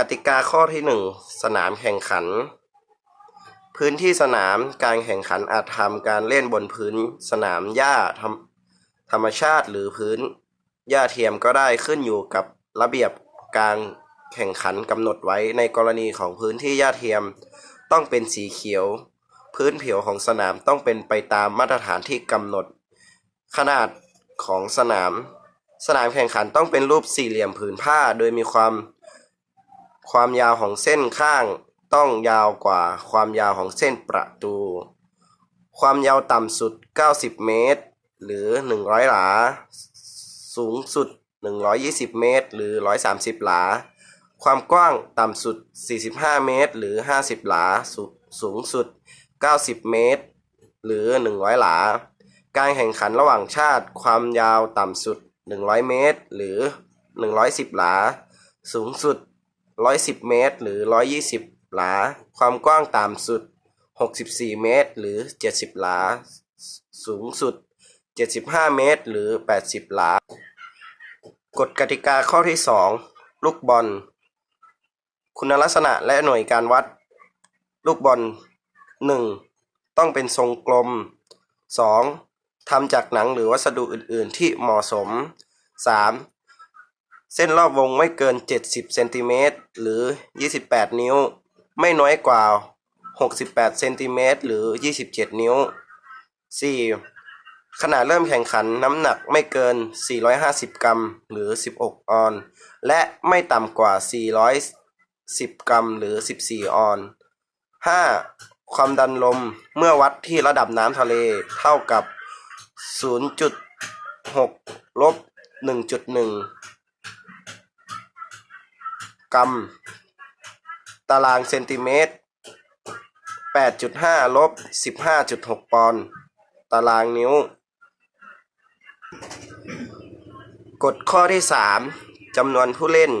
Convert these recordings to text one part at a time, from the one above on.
กติกาข้อที่หนึ่งสนามแข่งขัน พื้นที่สนามการแข่งขันอาจทำการเล่นบนพื้นสนามหญ้าธรรมธรรมชาติหรือพื้นหญ้าเทียมก็ได้ขึ้นอยู่กับระเบียบการแข่งขันกำหนดไว้ในกรณีของพื้นที่หญ้าเทียม ต้องเป็นสีเขียว พื้นผิวของสนามต้องเป็นไปตามมาตรฐานที่กำหนด ขนาดของสนาม สนามแข่งขันต้องเป็นรูปสี่เหลี่ยมผืนผ้า โดยมีความ ความยาวของเส้นข้างต้องยาวกว่าความยาวของเส้นประตู ความยาวต่ำสุด 90 เมตร หรือ 100 หลา สูงสุด 120 เมตร หรือ 130 หลา ความกว้างต่ำสุด 45 เมตร หรือ 50 หลาสูสูงสุด 90 เมตร หรือ 100 หลา การแข่งขันระหว่างชาติ ความยาวต่ำสุด 100 เมตร หรือ 110 หลา สูงสุด 110 เมตร หรือ 120 หลา ความกว้างต่ำสุด 64 เมตร หรือ 70 หลา สูงสุด 75 เมตร หรือ 80 หลา กฎกติกาข้อที่ 2 ลูกบอล คุณลักษณะและหน่วยการวัด ลูกบอล 1. ต้องเป็นทรงกลม 2. ทำจากหนังหรือวัสดุอื่น ๆ ที่เหมาะสม 3. เส้นรอบวงไม่เกิน 70เซนติเมตรหรือ 28 นิ้ว ไม่น้อยกว่า 68เซนติเมตรหรือ 27 นิ้ว 4. ขณะเริ่มแข่งขันน้ำหนักไม่เกิน 450 กรัมหรือ 16 ออน และไม่ต่ำกว่า 410 กรัมหรือ 14 ออน 5. ความดันลมเมื่อวัดที่ระดับน้ำทะเลเท่ากับ 0.6 ลบ 1.1 กรัม ตารางเซนติเมตร 8.5 ลบ 15.6 ปอนด์ตารางนิ้ว กฎข้อที่ 3จำนวนผู้เล่น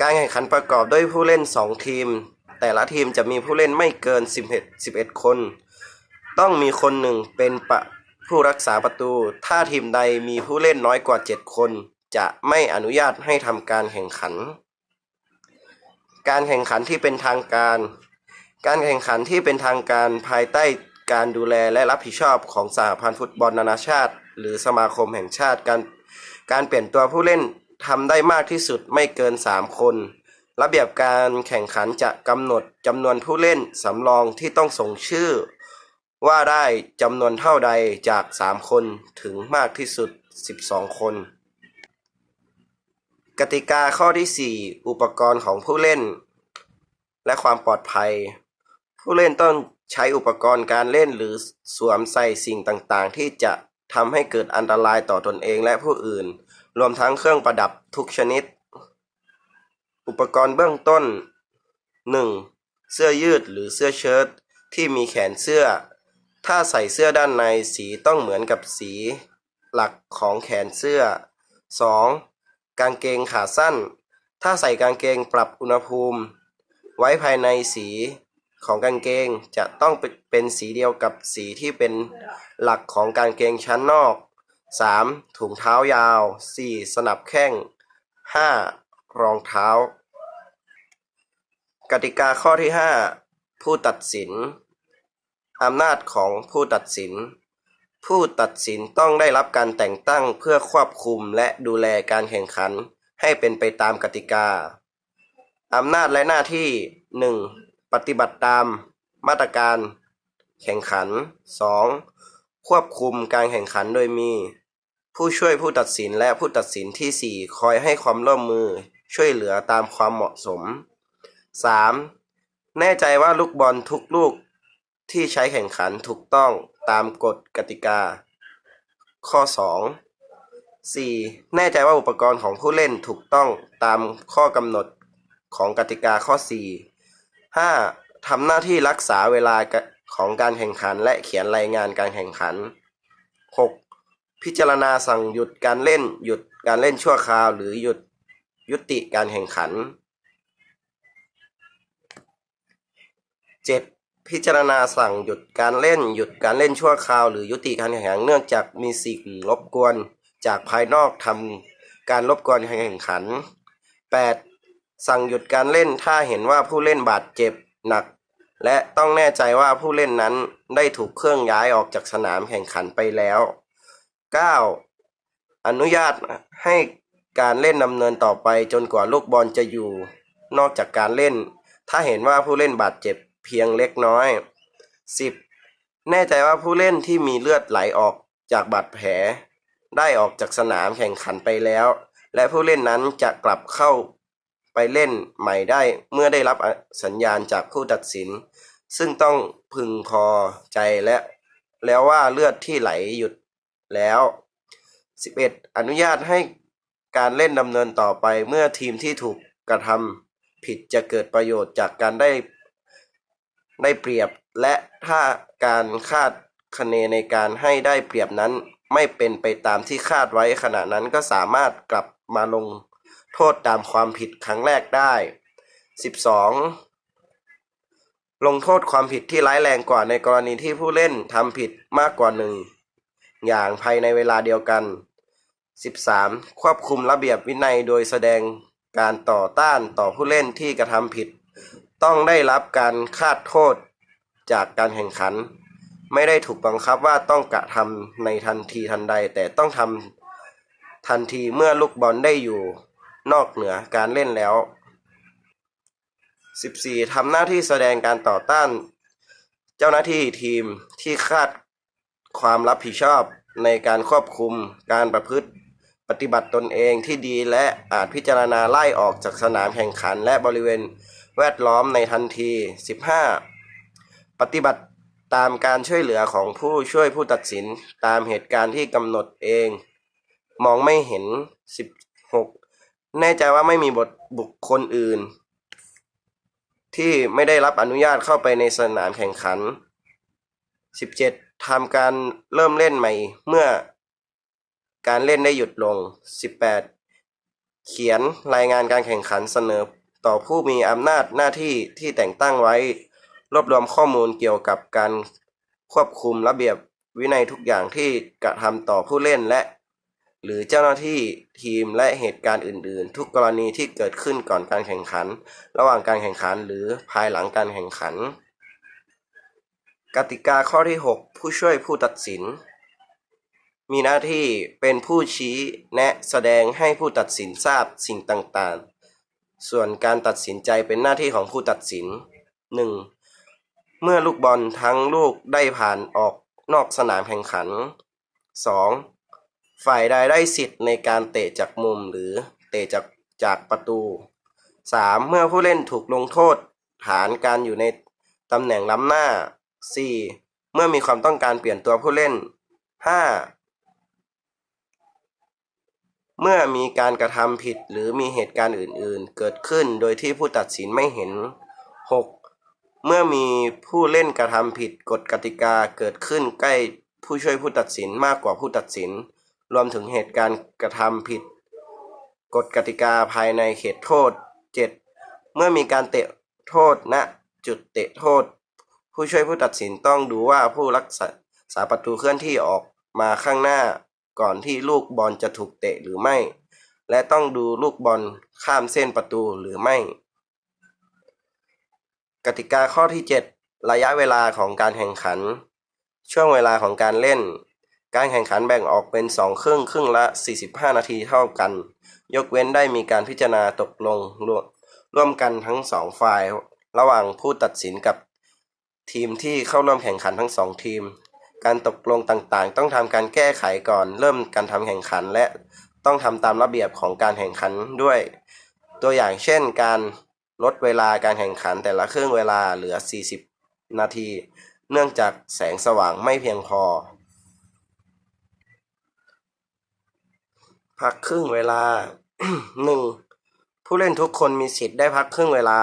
การแข่งขันประกอบด้วยผู้เล่น 2 ทีม แต่ละทีมจะมีผู้เล่นไม่เกิน 11 11 คน ต้องมีคนหนึ่งเป็นปะผู้รักษาประตู ถ้าทีมใดมีผู้เล่นน้อยกว่า 7 คน จะไม่อนุญาตให้ทำการแข่งขัน การแข่งขันที่เป็นทางการ การแข่งขันที่เป็นทางการภายใต้การดูแลและรับผิดชอบของสหพันธ์ฟุตบอลนานาชาติ หรือสมาคมแห่งชาติ การการเปลี่ยนตัวผู้เล่นทำได้มากที่สุดไม่เกิน 3 คน ระเบียบการแข่งขันจะกำหนดจำนวนผู้เล่นสำรองที่ต้องส่งชื่อ ว่าได้จำนวนเท่าใดจาก 3 คนถึงมากที่สุด 12 คน กติกาข้อที่ 4 อุปกรณ์ของผู้เล่น และความปลอดภัย ผู้เล่นต้องใช้อุปกรณ์การเล่นหรือสวมใส่สิ่งต่างๆ ที่จะทำให้เกิดอันตรายต่อตนเองและผู้อื่น รวมทั้งเครื่องประดับทุกชนิด อุปกรณ์เบื้องต้น 1. เสื้อยืดหรือเสื้อเชิ้ตที่มีแขนเสื้อ ถ้าใส่เสื้อด้านในสีต้องเหมือนกับสี หลักของแขนเสื้อ 2. กางเกงขาสั้น ถ้าใส่กางเกงปรับอุณหภูมิ ไว้ภายในสีของกางเกงจะต้องเป็นสีเดียวกับสีที่เป็นหลักของกางเกงชั้นนอก 3. ถุงเท้ายาว 4. สนับแข้ง 5. รองเท้า กติกาข้อที่ 5 ผู้ตัดสิน อำนาจของผู้ตัดสิน ผู้ตัดสินต้องได้รับการแต่งตั้งเพื่อควบคุมและดูแลการแข่งขันให้เป็นไปตามกติกา อำนาจและหน้าที่ 1. ปฏิบัติตามมาตรการแข่งขัน 2. ควบคุมการแข่งขันโดยมี ผู้ช่วยผู้ตัดสินและผู้ตัดสินที่ 4 คอยให้ความร่วมมือช่วยเหลือตามความเหมาะสม 3. แน่ใจว่าลูกบอลทุกลูกที่ใช้แข่งขันถูกต้อง ตามกฎกติกา ข้อ 2 4. แน่ใจว่าอุปกรณ์ของผู้เล่นถูกต้องตามข้อกำหนดของกติกาข้อ 4 5. ทำหน้าที่รักษาเวลาของการแข่งขันและเขียนรายงานการแข่งขัน 6. พิจารณาสั่งหยุดการเล่นหยุดการเล่นชั่วคราวหรือหยุดยุติการแข่งขัน 7. พิจารณาสั่งหยุดการเล่นหยุดการเล่นชั่วคราวหรือยุติการแข่งขันเนื่องจากมีสิ่งรบกวนจากภายนอกทำการรบกวนการแข่งขัน 8. สั่งหยุดการเล่นถ้าเห็นว่าผู้เล่นบาดเจ็บหนัก และต้องแน่ใจว่าผู้เล่นนั้นได้ถูกเครื่องย้ายออกจากสนามแข่งขันไปแล้ว 9. อนุญาตให้การเล่นดำเนินต่อไปจนกว่าลูกบอลจะอยู่ นอกจากการเล่น ถ้าเห็นว่าผู้เล่นบาดเจ็บ เพียงเล็กน้อย 10. แน่ใจว่าผู้เล่นที่มีเลือดไหลออกจากบาดแผล ได้ออกจากสนามแข่งขันไปแล้ว และผู้เล่นนั้นจะกลับเข้าไปเล่นใหม่ได้เมื่อได้รับสัญญาณจากผู้ตัดสิน ซึ่งต้องพึงพอใจและแล้วว่าเลือดที่ไหลหยุดแล้ว 11. อนุญาตให้การเล่นดำเนินต่อไปเมื่อทีมที่ถูกกระทำผิดจะเกิดประโยชน์จากการได้ ได้เปรียบ และถ้าการคาดคะเนในการให้ได้เปรียบนั้น ไม่เป็นไปตามที่คาดไว้ขณะนั้นก็สามารถกลับมาลงโทษตามความผิดครั้งแรกได้ 12. ลงโทษความผิดที่ร้ายแรงกว่าในกรณีที่ผู้เล่นทำผิดมากกว่าหนึ่งอย่างภายในเวลาเดียวกัน 13. ควบคุมระเบียบวินัยโดยแสดงการต่อต้านต่อผู้เล่นที่กระทำผิด ต้องได้รับการคาดโทษจากการแข่งขัน ไม่ได้ถูกบังคับว่าต้องกระทำในทันทีทันใด แต่ต้องทำทันทีเมื่อลูกบอลได้อยู่นอกเหนือการเล่นแล้ว 14. ทำหน้าที่แสดงการต่อต้าน เจ้าหน้าที่ทีมที่คาดความรับผิดชอบในการควบคุมการประพฤติปฏิบัติตนเองที่ดีและอาจพิจารณาไล่ออกจากสนามแข่งขันและบริเวณ แวดล้อมในทันที 15. ปฏิบัติตามการช่วยเหลือของผู้ช่วยผู้ตัดสินตามเหตุการณ์ที่กำหนดเอง มองไม่เห็น 16 แน่ใจว่าไม่มีบทบุคคลอื่น ที่ไม่ได้รับอนุญาตเข้าไปในสนามแข่งขัน 17. ทำการเริ่มเล่นใหม่เมื่อการเล่นได้หยุดลง 18. เขียนรายงานการแข่งขันเสนอ ต่อผู้มีอำนาจหน้าที่ที่แต่งตั้งไว้ รวบรวมข้อมูลเกี่ยวกับการควบคุมระเบียบวินัยทุกอย่างที่กระทำต่อผู้เล่นและ หรือเจ้าหน้าที่ทีมและเหตุการณ์อื่น ๆ ทุกกรณีที่เกิดขึ้นก่อนการแข่งขัน ระหว่างการแข่งขันหรือภายหลังการแข่งขัน กติกาข้อที่ 6 ผู้ช่วยผู้ตัดสิน มีหน้าที่เป็นผู้ชี้แนะแสดงให้ผู้ตัดสินทราบสิ่งต่าง ๆ ส่วนการตัดสินใจเป็นหน้าที่ของผู้ตัดสิน 1. เมื่อลูกบอลทั้งลูกได้ผ่านออกนอกสนามแข่งขัน 2. ฝ่ายใดได้สิทธิ์ในการเตะจากมุมหรือเตะจากจากประตู 3. เมื่อผู้เล่นถูกลงโทษฐานการอยู่ในตำแหน่งล้ำหน้า 4. เมื่อมีความต้องการเปลี่ยนตัวผู้เล่น 5. เมื่อมีการกระทำผิดหรือมีเหตุการณ์อื่น ๆ เกิดขึ้นโดยที่ผู้ตัดสินไม่เห็น 6. เมื่อมีผู้เล่นกระทำผิดกฎกติกาเกิดขึ้นใกล้ผู้ช่วยผู้ตัดสินมากกว่าผู้ตัดสิน รวมถึงเหตุการณ์กระทำผิดกฎกติกาภายในเขตโทษ 7. เมื่อมีการเตะโทษณจุดเตะโทษ ผู้ช่วยผู้ตัดสินต้องดูว่าผู้รักษาาประตูเคลื่อนที่ออกมาข้างหน้า ก่อนที่ลูกบอลจะถูกเตะหรือไม่ และต้องดูลูกบอลข้ามเส้นประตูหรือไม่ กติกาข้อที่ 7 ระยะเวลาของการแข่งขัน ช่วงเวลาของการเล่น การแข่งขันแบ่งออกเป็น 2 ครึ่งครึ่งละ 45 นาทีเท่ากัน ยกเว้นได้มีการพิจารณาตกลงร่วมร่วมกันทั้งสองฝ่าย ระหว่างผู้ตัดสินกับทีมที่เข้าร่วมแข่งขันทั้งสองทีม การตกลงต่างๆ ต้องทำการแก้ไขก่อน เริ่มการทำแข่งขันและต้องทำตามระเบียบของการแข่งขันด้วย ตัวอย่างเช่น การลดเวลาการแข่งขันแต่ละครึ่งเวลาเหลือ 40 นาที เนื่องจากแสงสว่างไม่เพียงพอ พักครึ่งเวลา 1. ผู้เล่นทุกคนมีสิทธิ์ได้พักครึ่งเวลา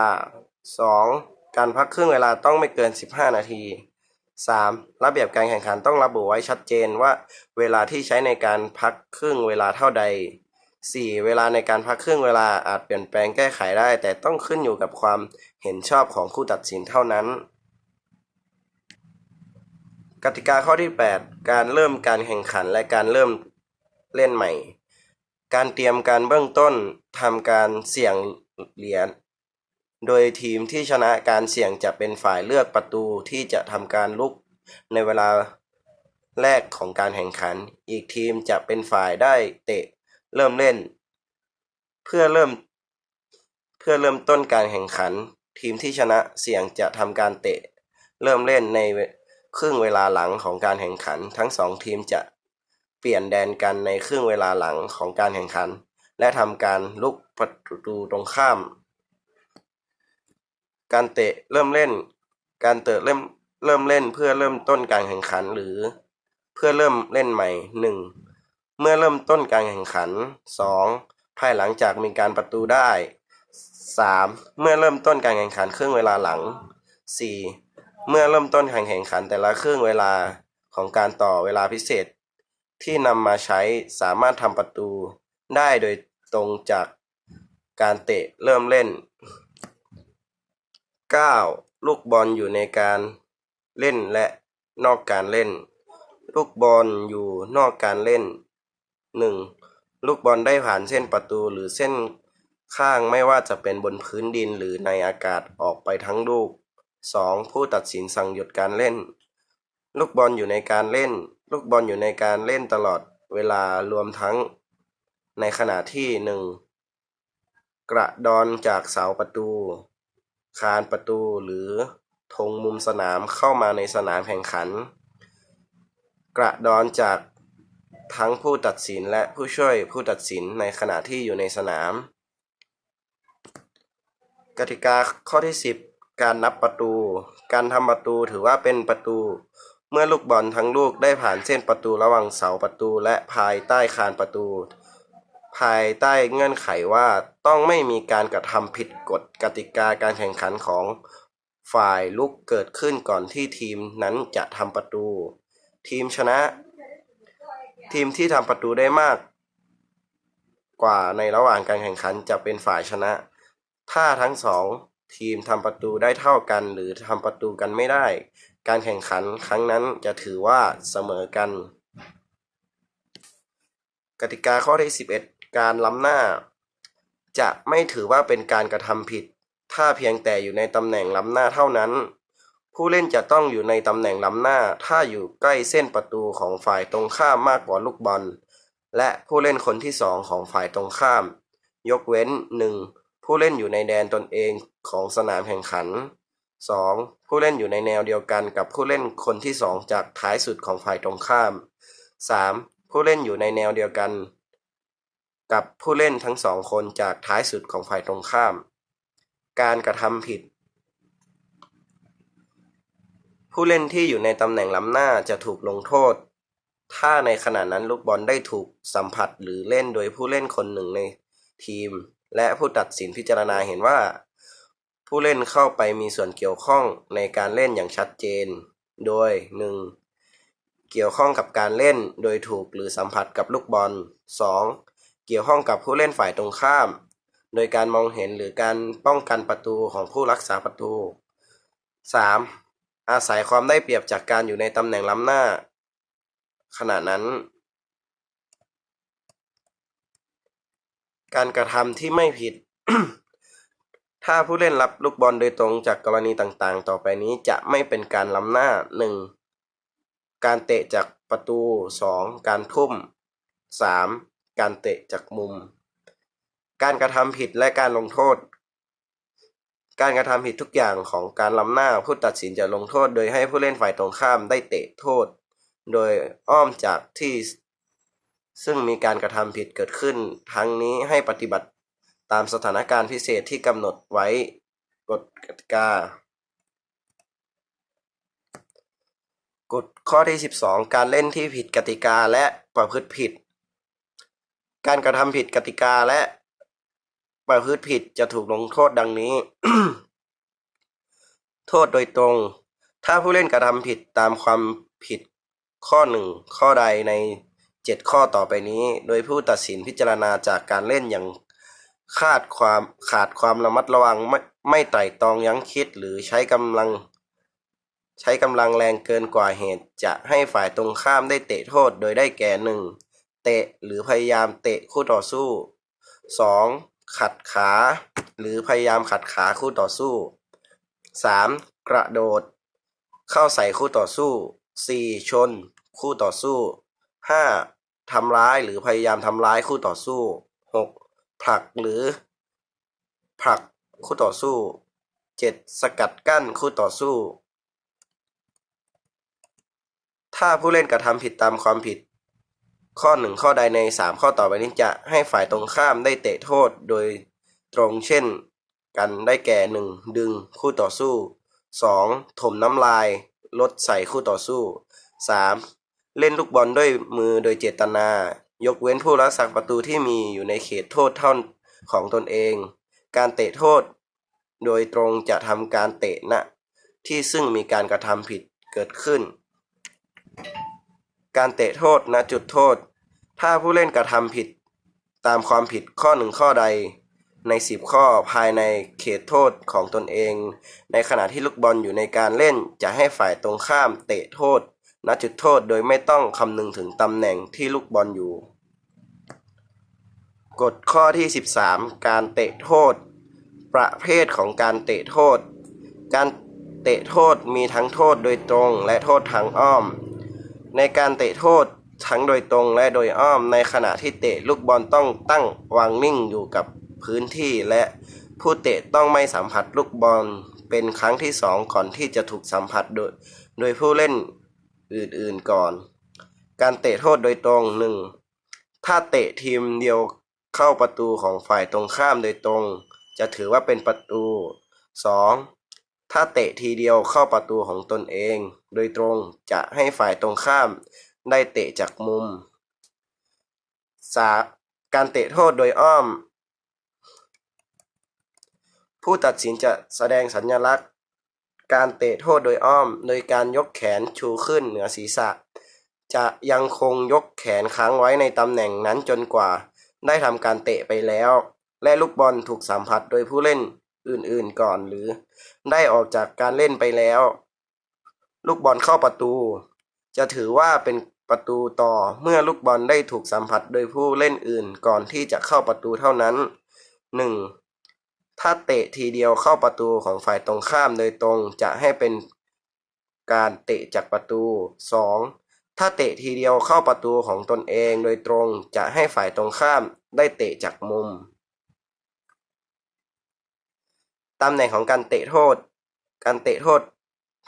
2. การพักครึ่งเวลาต้องไม่เกิน 15 นาที 3. ระเบียบการแข่งขันต้องระบุไว้ชัดเจนว่าเวลาที่ใช้ในการพักครึ่งเวลาเท่าใด 4. เวลาในการพักครึ่งเวลาอาจเปลี่ยนแปลงแก้ไขได้ แต่ต้องขึ้นอยู่กับความเห็นชอบของผู้ตัดสินเท่านั้น กติกาข้อที่ 8 การเริ่มการแข่งขันและการเริ่มเล่นใหม่ การเตรียมการเบื้องต้นทำการเสี่ยงเหรียญ โดยทีมที่ชนะการเสี่ยงจะเป็นฝ่ายเลือกประตูที่จะทำการลุกในเวลาแรกของการแข่งขัน อีกทีมจะเป็นฝ่ายได้เตะเริ่มเล่น เพื่อเริ่ม เพื่อเริ่มต้นการแข่งขัน ทีมที่ชนะเสี่ยงจะทำการเตะ เริ่มเล่นในครึ่งเวลาหลังของการแข่งขัน ทั้งสองทีมจะเปลี่ยนแดนกันในครึ่งเวลาหลังของการแข่งขัน และทำการลุกประตูตรงข้าม การเตะเริ่มเล่น การเตะเริ่มเริ่มเล่นเพื่อเริ่มต้นการแข่งขันหรือ เพื่อเริ่มเล่นใหม่หนึ่งเมื่อเริ่มต้นการแข่งขันสองภายหลังจากมีการประตูได้สามเมื่อเริ่มต้นการแข่งขันครึ่งเวลาหลังสี่เมื่อเริ่มต้นการแข่งขันแต่ละครึ่งเวลาของการต่อเวลาพิเศษ ที่นำมาใช้สามารถทำประตูได้โดยตรงจากการเตะเริ่มเล่น 9. ลูกบอลอยู่ในการเล่นและนอกการเล่น ลูกบอลอยู่นอกการเล่น 1. ลูกบอลได้ผ่านเส้นประตูหรือเส้นข้างไม่ว่าจะเป็นบนพื้นดินหรือในอากาศออกไปทั้งลูก 2. ผู้ตัดสินสั่งหยุดการเล่น ลูกบอลอยู่ในการเล่น ลูกบอลอยู่ในการเล่นตลอดเวลารวมทั้ง ในขณะที่หนึ่งกระดอนจากเสาประตู คานประตูหรือธงมุมสนามเข้ามาในสนามแข่งขัน กระดอนจากทั้งผู้ตัดสินและผู้ช่วยผู้ตัดสินในขณะที่อยู่ในสนาม กติกาข้อที่ 10 การนับประตู การทำประตูถือว่าเป็นประตู เมื่อลูกบอลทั้งลูกได้ผ่านเส้นประตูระหว่างเสาประตูและภายใต้คานประตู ภายใต้เงื่อนไขว่าต้องไม่มีการกระทำผิดกฎกติกาการแข่งขันของฝ่ายลุกเกิดขึ้นก่อนที่ทีมนั้นจะทำประตู ทีมชนะ ทีมที่ทำประตูได้มาก กว่าในระหว่างการแข่งขันจะเป็นฝ่ายชนะ ถ้าทั้งสองทีมทำประตูได้เท่ากันหรือทำประตูกันไม่ได้ การแข่งขันครั้งนั้นจะถือว่าเสมอกัน กติกาข้อที่ 11 การล้ำหน้า จะไม่ถือว่าเป็นการกระทำผิด ถ้าเพียงแต่อยู่ในตำแหน่งล้ำหน้าเท่านั้น ผู้เล่นจะต้องอยู่ในตำแหน่งล้ำหน้า ถ้าอยู่ใกล้เส้นประตูของฝ่ายตรงข้ามมากกว่าลูกบอล และผู้เล่นคนที่สองของฝ่ายตรงข้าม ยกเว้น 1. ผู้เล่นอยู่ในแดนตนเองของสนามแข่งขัน 2. ผู้เล่นอยู่ในแนวเดียวกันกับผู้เล่นคนที่สองจากท้ายสุดของฝ่ายตรงข้าม 3. ผู้เล่นอยู่ในแนวเดียวกัน กับผู้เล่นทั้งสองคนจากท้ายสุดของฝ่ายตรงข้าม การกระทำผิด ผู้เล่นที่อยู่ในตำแหน่งล้ำหน้าจะถูกลงโทษ ถ้าในขณะนั้นลูกบอลได้ถูกสัมผัสหรือเล่นโดยผู้เล่นคนหนึ่งในทีม และผู้ตัดสินพิจารณาเห็นว่า ผู้เล่นเข้าไปมีส่วนเกี่ยวข้องในการเล่นอย่างชัดเจน โดย 1. เกี่ยวข้องกับการเล่นโดยถูกหรือสัมผัสกับลูกบอล 2. เกี่ยวข้องกับผู้เล่นฝ่ายตรงข้าม โดยการมองเห็นหรือการป้องกันประตูของผู้รักษาประตู 3. อาศัยความได้เปรียบจากการอยู่ในตำแหน่งล้ำหน้า ขณะนั้น การกระทำที่ไม่ผิด ถ้าผู้เล่นรับลูกบอลโดยตรงจากกรณีต่างๆ ต่อไปนี้จะไม่เป็นการล้ำหน้า 1. การเตะจากประตู 2. การทุ่ม 3. การเตะจากมุม การกระทำผิดและการลงโทษ การกระทำผิดทุกอย่างของการล้ำหน้าผู้ตัดสินจะลงโทษ โดยให้ผู้เล่นฝ่ายตรงข้ามได้เตะโทษ โดยอ้อมจากที่ ซึ่งมีการกระทำผิดเกิดขึ้น ทั้งนี้ให้ปฏิบัติตามสถานการณ์พิเศษที่กำหนดไว้กฎกติกากฎข้อที่ 12 การเล่นที่ผิดกติกาและประพฤติผิด การกระทำผิดกติกาและประพฤติผิดจะถูกลงโทษดังนี้ โทษโดยตรง ถ้าผู้เล่นกระทำผิดตามความผิดข้อหนึ่งข้อใดในเจ็ดข้อต่อไปนี้ โดยผู้ตัดสินพิจารณาจากการเล่นอย่างขาดความขาดความระมัดระวังไม่ไม่ไตร่ตรองยั้งคิดหรือใช้กำลัง ใช้กำลังแรงเกินกว่าเหตุ จะให้ฝ่ายตรงข้ามได้เตะโทษโดยได้แก่หนึ่ง เตะหรือพยายามเตะคู่ต่อสู้ 2. ขัดขา หรือพยายามขัดขาคู่ต่อสู้ 3. กระโดด เข้าใส่คู่ต่อสู้ 4. ชน คู่ต่อสู้ 5. ทำร้ายหรือพยายามทำร้ายคู่ต่อสู้ 6. ผลักหรือ ผลักคู่ต่อสู้ 7. สกัดกั้นคู่ต่อสู้ ถ้าผู้เล่นกระทำผิดตามความผิด ข้อหนึ่งข้อใดใน 3 ข้อต่อไปนี้จะให้ฝ่ายตรงข้ามได้เตะโทษโดยตรงเช่นกันได้แก่ 1. ดึงคู่ต่อสู้ 2. ถมน้ำลายลดใส่คู่ต่อสู้ 3. เล่นลูกบอลด้วยมือโดยเจตนา ยกเว้นผู้รักษาประตูที่มีอยู่ในเขตโทษเท่าของตนเอง การเตะโทษ โดยตรงจะทำการเตะณที่ซึ่งมีการกระทำผิดเกิดขึ้น การเตะโทษณจุดโทษ ถ้าผู้เล่นกระทำผิด ตามความผิดข้อหนึ่งข้อใด ใน 10 ข้อภายในเขตโทษของตนเอง ในขณะที่ลูกบอลอยู่ในการเล่นจะให้ฝ่ายตรงข้ามเตะโทษณจุดโทษโดยไม่ต้องคำนึงถึงตำแหน่งที่ลูกบอลอยู่ กฎข้อที่ 13 การเตะโทษ ประเภทของการเตะโทษ การเตะโทษมีทั้งโทษโดยตรงและโทษทางอ้อม ในการเตะโทษทั้งโดยตรงและโดยอ้อมในขณะที่เตะลูกบอลต้องตั้งวางนิ่งอยู่กับพื้นที่ และผู้เตะต้องไม่สัมผัสลูกบอลเป็นครั้งที่สองก่อนที่จะถูกสัมผัสโดยโดยผู้เล่นอื่นๆก่อน การเตะโทษโดยตรงหนึ่งถ้าเตะทีมเดียวเข้าประตูของฝ่ายตรงข้ามโดยตรง จะถือว่าเป็นประตู 2. ถ้าเตะทีเดียวเข้าประตูของตนเอง โดยตรงจะให้ฝ่ายตรงข้ามได้เตะจากมุม 3. การเตะโทษโดยอ้อม ผู้ตัดสินจะแสดงสัญลักษณ์ การเตะโทษโดยอ้อม โดยการยกแขนชูขึ้นเหนือศีรษะ จะยังคงยกแขนค้างไว้ในตำแหน่งนั้นจนกว่า ได้ทำการเตะไปแล้ว และลูกบอลถูกสัมผัสโดยผู้เล่น อื่นๆก่อนหรือ ได้ออกจากการเล่นไปแล้ว ลูกบอลเข้าประตู จะถือว่าเป็นประตูต่อเมื่อลูกบอลได้ถูกสัมผัสโดยผู้เล่นอื่นก่อนที่จะเข้าประตูเท่านั้น 1. ถ้าเตะทีเดียวเข้าประตูของฝ่ายตรงข้ามโดยตรงจะให้เป็นการเตะจากประตู 2. ถ้าเตะทีเดียวเข้าประตูของตนเองโดยตรงจะให้ฝ่ายตรงข้ามได้เตะจากมุม ตำแหน่งของการเตะโทษ การเตะโทษ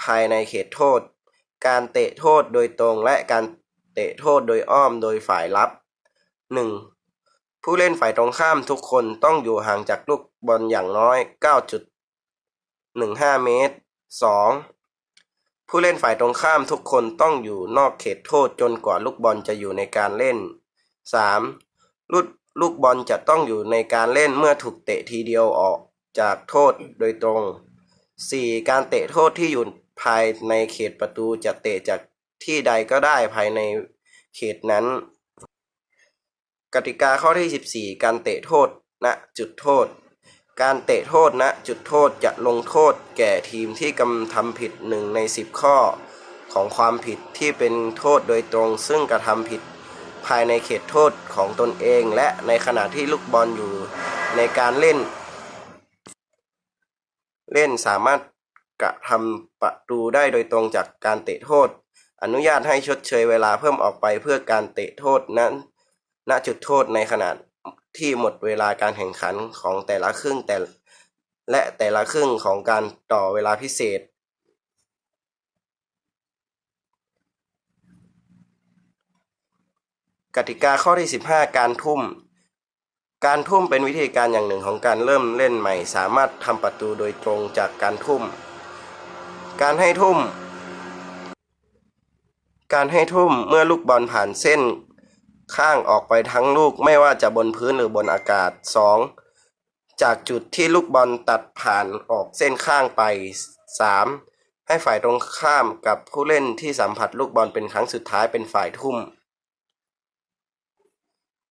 ภายในเขตโทษ การเตะโทษโดยตรงและการเตะโทษโดยอ้อมโดยฝ่ายรับ 1. ผู้เล่นฝ่ายตรงข้ามทุกคนต้องอยู่ห่างจากลูกบอลอย่างน้อย 9.15 เมตร 2. ผู้เล่นฝ่ายตรงข้ามทุกคนต้องอยู่นอกเขตโทษจนกว่าลูกบอลจะอยู่ในการเล่น 3. ลูกลูกบอลจะต้องอยู่ในการเล่นเมื่อถูกเตะทีเดียวออก จากโทษโดยตรง 4. การเตะโทษที่อยู่ภายในเขตประตูจะเตะจากที่ใดก็ได้ภายในเขตนั้น กติกาข้อที่ 14 การเตะโทษณจุดโทษ การเตะโทษณจุดโทษจะลงโทษแก่ทีมที่กำทำผิดหนึ่งใน 10 ข้อของความผิดที่เป็นโทษโดยตรง ซึ่งกระทำผิดภายในเขตโทษของตนเอง และในขณะที่ลูกบอลอยู่ในการเล่น เล่นสามารถกระทำประตูได้โดยตรงจากการเตะโทษ อนุญาตให้ชดเชยเวลาเพิ่มออกไปเพื่อการเตะโทษนั้น ณจุดโทษในขณะที่หมดเวลาการแข่งขันของแต่ละครึ่งแต่และแต่ละครึ่งของการต่อเวลาพิเศษ กติกาข้อที่ 15 การทุ่ม การทุ่มเป็นวิธีการอย่างหนึ่งของการเริ่มเล่นใหม่ สามารถทำประตูโดยตรงจากการทุ่ม การให้ทุ่ม การให้ทุ่มเมื่อลูกบอลผ่านเส้นข้างออกไปทั้งลูกไม่ว่าจะบนพื้นหรือบนอากาศ 2. จากจุดที่ลูกบอลตัดผ่านออกเส้นข้างไป 3. ให้ฝ่ายตรงข้ามกับผู้เล่นที่สัมผัสลูกบอลเป็นครั้งสุดท้ายเป็นฝ่ายทุ่ม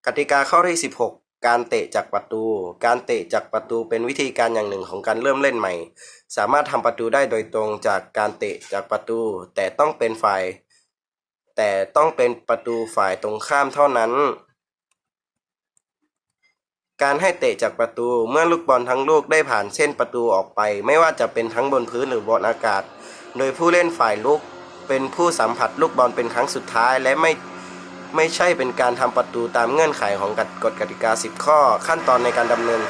กติกาข้อที่ 16 การเตะจากประตู การเตะจากประตูเป็นวิธีการอย่างหนึ่งของการเริ่มเล่นใหม่ สามารถทำประตูได้โดยตรงจากการเตะจากประตู แต่ต้องเป็นฝ่าย แต่ต้องเป็นประตูฝ่ายตรงข้ามเท่านั้น การให้เตะจากประตูเมื่อลูกบอลทั้งลูกได้ผ่านเส้นประตูออกไป ไม่ว่าจะเป็นทั้งบนพื้นหรือบนอากาศ โดยผู้เล่นฝ่ายลุกเป็นผู้สัมผัสลูกบอลเป็นครั้งสุดท้ายและไม่ ไม่ใช่เป็นการทำประตูตามเงื่อนไขของกฎกฎกติกา 10 ข้อ ขั้นตอนในการดำเนิน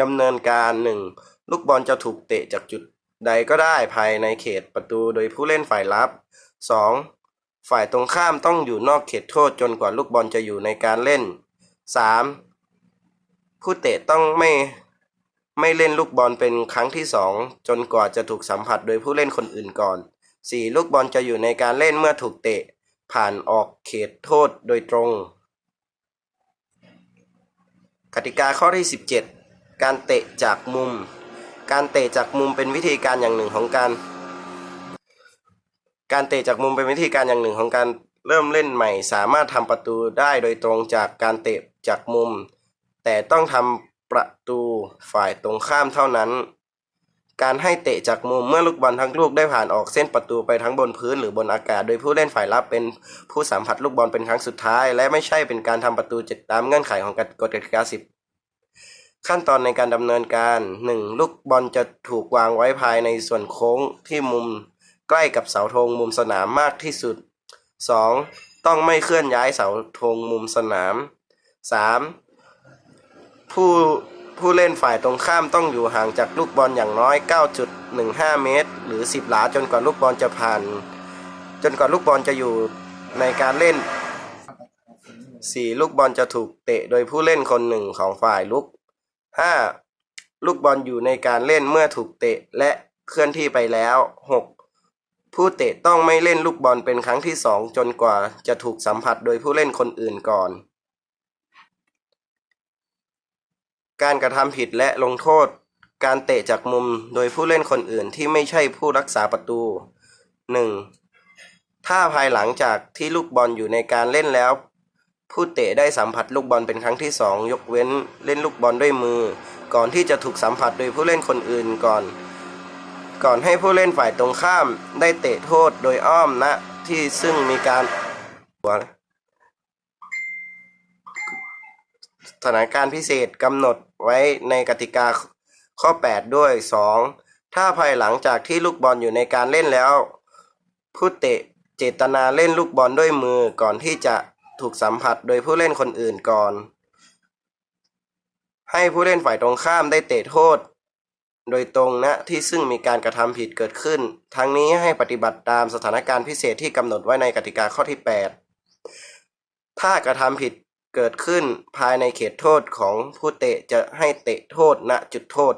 ดำเนินการ 1. ลูกบอลจะถูกเตะจากจุดใดก็ได้ภายในเขตประตูโดยผู้เล่นฝ่ายรับ 2. ฝ่ายตรงข้ามต้องอยู่นอกเขตโทษจนกว่าลูกบอลจะอยู่ในการเล่น 3. ผู้เตะต้องไม่ไม่เล่นลูกบอลเป็นครั้งที่สองจนกว่าจะถูกสัมผัสโดยผู้เล่นคนอื่นก่อน 4. ลูกบอลจะอยู่ในการเล่นเมื่อถูกเตะ ผ่านออกเขตโทษโดยตรง กติกาข้อที่ 17 การเตะจากมุม การเตะจากมุมเป็นวิธีการอย่างหนึ่งของการ การเตะจากมุมเป็นวิธีการอย่างหนึ่งของการเริ่มเล่นใหม่ สามารถทำประตูได้โดยตรงจากการเตะจากมุม แต่ต้องทำประตูฝ่ายตรงข้ามเท่านั้น การให้เตะจากมุมเมื่อลูกบอลทั้งลูกได้ผ่านออกเส้นประตูไปทั้งบนพื้นหรือบนอากาศ โดยผู้เล่นฝ่ายรับเป็นผู้สัมผัสลูกบอลเป็นครั้งสุดท้าย และไม่ใช่เป็นการทำประตูเจ็ดตามเงื่อนไขของกฎกติกาสิบขั้นตอนในการดำเนินการ 1. ลูกบอลจะถูกวางไว้ภายในส่วนโค้งที่มุมใกล้กับเสาธงมุมสนามมากที่สุด 2. ต้องไม่เคลื่อนย้ายเสาธงมุมสนาม 3. ผู้ ผู้เล่นฝ่ายตรงข้ามต้องอยู่ห่างจากลูกบอลอย่างน้อย 9.15 เมตร หรือ 10 หลาจนกว่าลูกบอลจะผ่าน จนกว่าลูกบอลจะอยู่ในการเล่น 4. ลูกบอลจะถูกเตะโดยผู้เล่นคนหนึ่งของฝ่ายลุก 5. ลูกบอลอยู่ในการเล่นเมื่อถูกเตะและเคลื่อนที่ไปแล้ว 6. ผู้เตะต้องไม่เล่นลูกบอลเป็นครั้งที่สองจนกว่าจะถูกสัมผัสโดยผู้เล่นคนอื่นก่อน การกระทำผิดและลงโทษ การเตะจากมุมโดยผู้เล่นคนอื่นที่ไม่ใช่ผู้รักษาประตู 1. ถ้าภายหลังจากที่ลูกบอลอยู่ในการเล่นแล้ว ผู้เตะได้สัมผัสลูกบอลเป็นครั้งที่สองยกเว้นเล่นลูกบอลด้วยมือ ก่อนที่จะถูกสัมผัสโดยผู้เล่นคนอื่นก่อน ก่อนให้ผู้เล่นฝ่ายตรงข้ามได้เตะโทษโดยอ้อมณที่ซึ่งมีการสถานการณ์พิเศษกำหนด ไว้ในกติกาข้อ 8 ด้วย 2. ถ้าภายหลังจากที่ลูกบอลอยู่ในการเล่นแล้ว ผู้เตะเจตนาเล่นลูกบอลด้วยมือก่อนที่จะถูกสัมผัสโดยผู้เล่นคนอื่นก่อน ให้ผู้เล่นฝ่ายตรงข้ามได้เตะโทษ โดยตรงณที่ซึ่งมีการกระทำผิดเกิดขึ้น ทั้งนี้ให้ปฏิบัติตามสถานการณ์พิเศษที่กำหนดไว้ในกติกาข้อที่ 8 ถ้ากระทำผิด เกิดขึ้นภายในเขตโทษของผู้เตะจะให้เตะโทษณจุดโทษ